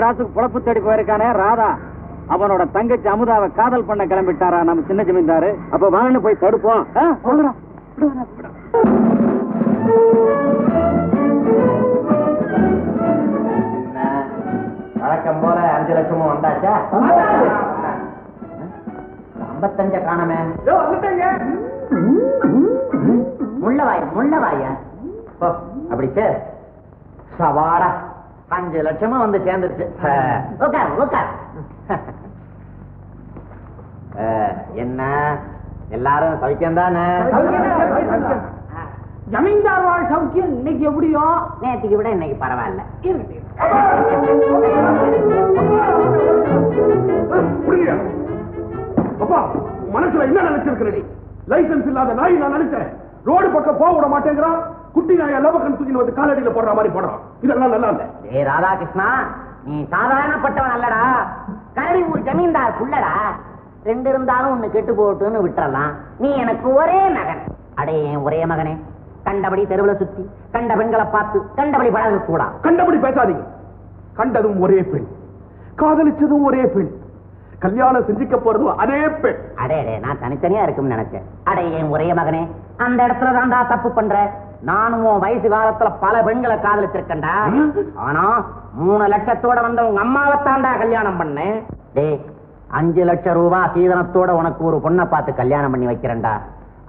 மெட்ராஸுக்கு புழப்பு தேடி போயிருக்கானே ராதா. அவனோட தங்கச்சி அமுதாவை காதல் பண்ண கிளம்பிட்டாரா? நம்ம சின்ன ஜமீன்தாரு. அப்ப வாங்கன்னு போய் தடுப்போம். வழக்கம் போல அஞ்சு லட்சமும் வந்தாச்சா? ஐம்பத்தஞ்ச காணமே. முள்ளவாய் முள்ளவாயா? அப்படி சார் சவாடா. அஞ்சு லட்சமும் வந்து சேர்ந்துருச்சு. உட்கார் உட்கார் அஹ், என்ன? எல்லாரும் சௌக்கியம் தானே? ஜமீன்தார் வாழ் சௌக்கியம் இன்னைக்கு எப்படியோ? நேற்றுக்கு விட இன்னைக்கு பரவாயில்ல. புரியல அப்பா மனசுல என்ன நினைச்சிருக்கிற நீ லைசன்ஸ் இல்லாத நாய் நான் நினைச்சேன். ரோடு பக்கம் போக விட மாட்டேங்கிறான். குட்டி நாய் வந்து காலடியில போடுற மாதிரி போடுறான் இதெல்லாம் நல்லா இல்ல. ஏ ராதாகிருஷ்ணா நீ சாதாரணப்பட்டவன் அல்லடா. கரடி ஊர் ஜமீன்தார் புள்ளடா. ரெண்டு இருந்தாலும் ஒண்ணு கெட்டு போட்டுன்னு விட்டுறலாம். நீ எனக்கு ஒரே மகன். அடே என் ஒரே மகனே. கண்டபடி தெருவுல சுத்தி கண்ட பெண்களை பார்த்து கண்டபடி பழக கூடா. கண்டபடி பேசாதீங்க. கண்டதும் ஒரே பெண். காதலிச்சதும் ஒரே பெண். கல்யாணம் செஞ்சுக்க போறதும் அதே பெண். அடே அடே நான் தனித்தனியா இருக்கும்னு நினைச்சேன். அடே என் ஒரே மகனே அந்த இடத்துல தான்டா தப்பு பண்ற. நானும் உன் வயசு காலத்துல பல பெண்களை காதலிச்சிருக்கேன்டா ஆனா மூணு லட்சத்தோட வந்த உங்க அம்மாவை தாண்டா கல்யாணம் பண்ணேன். டேய் அஞ்சு லட்சம் ரூபாய் சீதனத்தோட உனக்கு ஒரு பொண்ணை பார்த்து கல்யாணம் பண்ணி வைக்கிறேன்டா.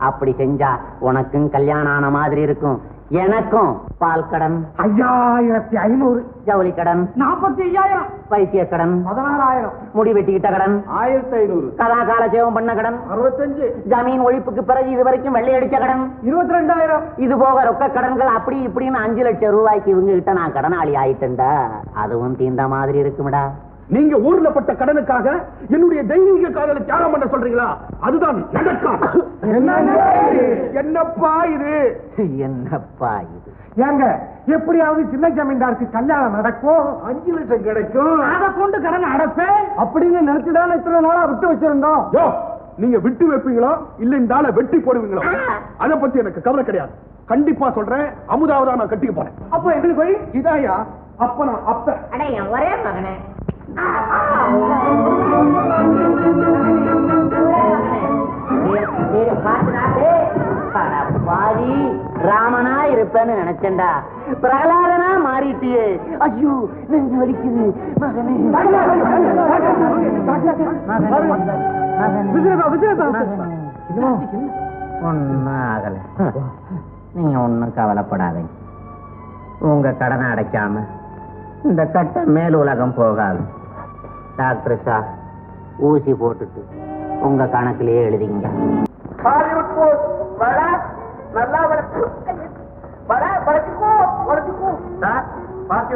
அப்படி செஞ்சா உனக்கும் கல்யாணம் ஆன மாதிரி இருக்கும். எனக்கும் பால் கடன். ஐயாயிரத்தி ஐநூறு. ஜவுளி கடன். நாற்பத்தி ஐயாயிரம் வைத்திய கடன். பதினாறாயிரம். முடி வெட்டிக்கிட்ட கடன். ஆயிரத்தி ஐநூறு கலாகால சேவம் பண்ண கடன். அறுபத்தஞ்சு. ஜமீன் ஒழிப்புக்கு பிறகு இது வரைக்கும் வெள்ளை அடிச்ச கடன். இருபத்தி ரெண்டாயிரம் இது போக ரொக்க கடன்கள் அப்படி இப்படின்னு அஞ்சு லட்சம் ரூபாய்க்கு இவங்க கிட்ட நான் கடனாளி ஆயிட்டேன்டா. அதுவும் தீண்ட மாதிரி இருக்கும்டா. நீங்க ஊர்ல பட்ட கடனுக்காக என்னுடைய தெய்வீக காதலை தியாகம் பண்ண சொல்றீங்களா? அதுதான் நடக்காது என்னப்பா இது? என்னப்பா இது? ஏங்க எப்படியாவது சின்ன ஜமீன்தாருக்கு கல்யாணம் நடக்கும்? அஞ்சு லட்சம் கிடைக்கும். அதை கொண்டு கடன் அடைப்பேன் அப்படின்னு நினைச்சுதான் இத்தனை நாளா விட்டு வச்சிருந்தோம். நீங்க விட்டு வைப்பீங்களோ? இல்ல இந்த ஆளை வெட்டி போடுவீங்களோ? அத பத்தி எனக்கு கவலை கிடையாது. கண்டிப்பா சொல்றேன். அமுதாவதா நான் கட்டிக்க போறேன். அப்ப எங்களுக்கு வழி? இதாயா? அப்ப. நான் அப்ப ஒரே மகனே. இருப்பேன்னு நினைச்சேன்டா. பிரகலாதனா மாறிட்டியே. ஐயோ நெஞ்சு வலிக்குது. மகனே. ஒன்னும் ஆகல. நீங்க ஒன்னும் கவலைப்படாதீங்க. உங்க கடனை அடைக்காம இந்த கட்டை மேல் உலகம் போகாது. டாக்டர் சார் ஊசி போட்டுட்டு உங்க கணக்கிலேயே எழுதிங்க. பாத்தி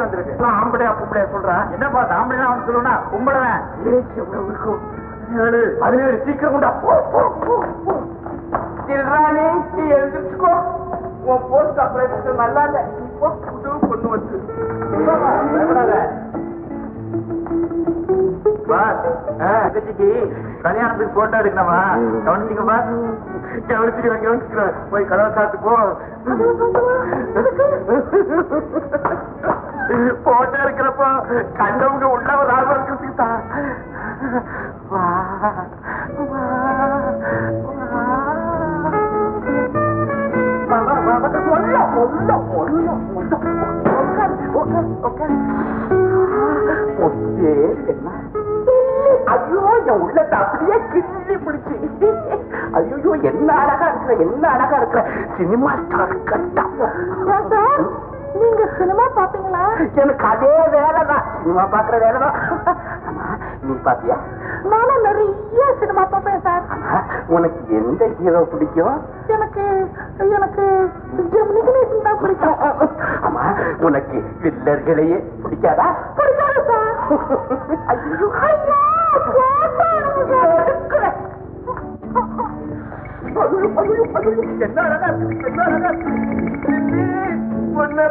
வந்திருக்கு. நான் ஆம்பளையா பொம்பளையா சொல்றேன் என்னப்பா ஆம்பளையா அவன் சொல்லுவா கும்படுவேன். பதினேழு சீக்கிரம் கொண்டா. போ போ போ போ. திருராணி நீ எழுந்திருச்சுக்கோ. உன் போஸ்ட் ஆபரேஷன் நல்லா இல்ல. இப்போ புது பொண்ணு வந்து. தங்கச்சிக்கு கல்யாணத்துக்கு போட்டோ எடுக்கணுமா? கவனிச்சுக்கமா கவனிச்சுக்கிறேன் கவனிச்சுக்கிறேன் போய் கதவை சாத்து போ. போட்டா இருக்கிறப்போ கண்டவங்க உள்ள ஒரு ஆர்வம் இருக்கிறதுக்கு தான் வா ஐயோ என் உள்ளத்தை அப்படியே கிள்ளி பிடிச்சு. ஐயோ என்ன அழகா இருக்கிற என்ன அழகா இருக்கிற. சினிமா ஸ்டார் கட்டா. நீங்க சினிமா பாப்பீங்களா? எனக்கு அதே வேலைதான். சினிமா பாக்குற வேலைதான். நீ பாத்தியா? நானும் நிறைய சினிமா பார்ப்பேன் சார். உனக்கு எந்த ஹீரோ பிடிக்கும்? எனக்கு எனக்கு ஜெமினி கணேசன் தான் பிடிக்கும். அம்மா உனக்கு வில்லர்களையே பிடிக்காதா? பிடிக்காது சார். ஐயோ. ஐயோ. என்ன என்ன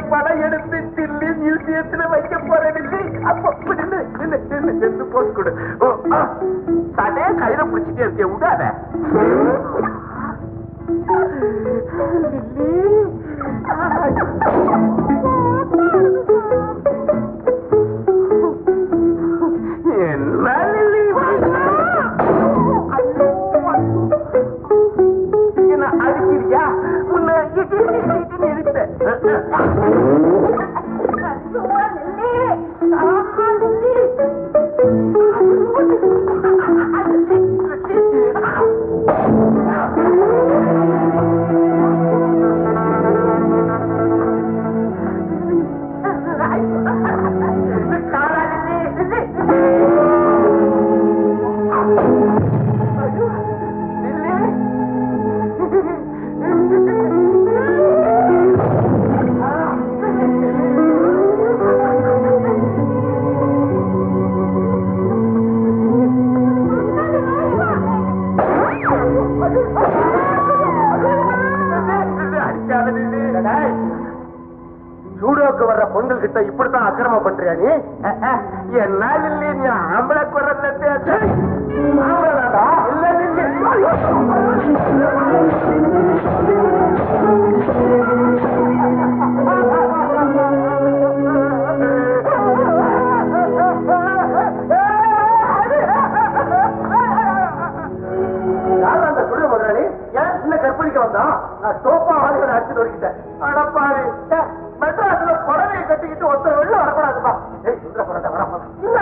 படம் எடுத்து தில்லி மியூசியத்துல வைக்க போறேன் அப்ப நின்று நின்னு நின்னு நின்னு போஸ் கொடு. சடே கையில பிடிச்சிட்டே இருக்கேன் விடாத ஜூடோக்கு வர்ற பொங்கல் கிட்ட இப்படித்தான் அக்கிரமம் பண்றியா நீ அஹ், நீ என்ன இல்ல நீ ஆம்பளை குரல்ல ஆளுகளை மெட்ராஸ்ல புடவையை கட்டிக்கிட்டு ஒருத்தர் வெளில வரக்கூடாதுப்பா. ஏய் சுந்தர வர இல்ல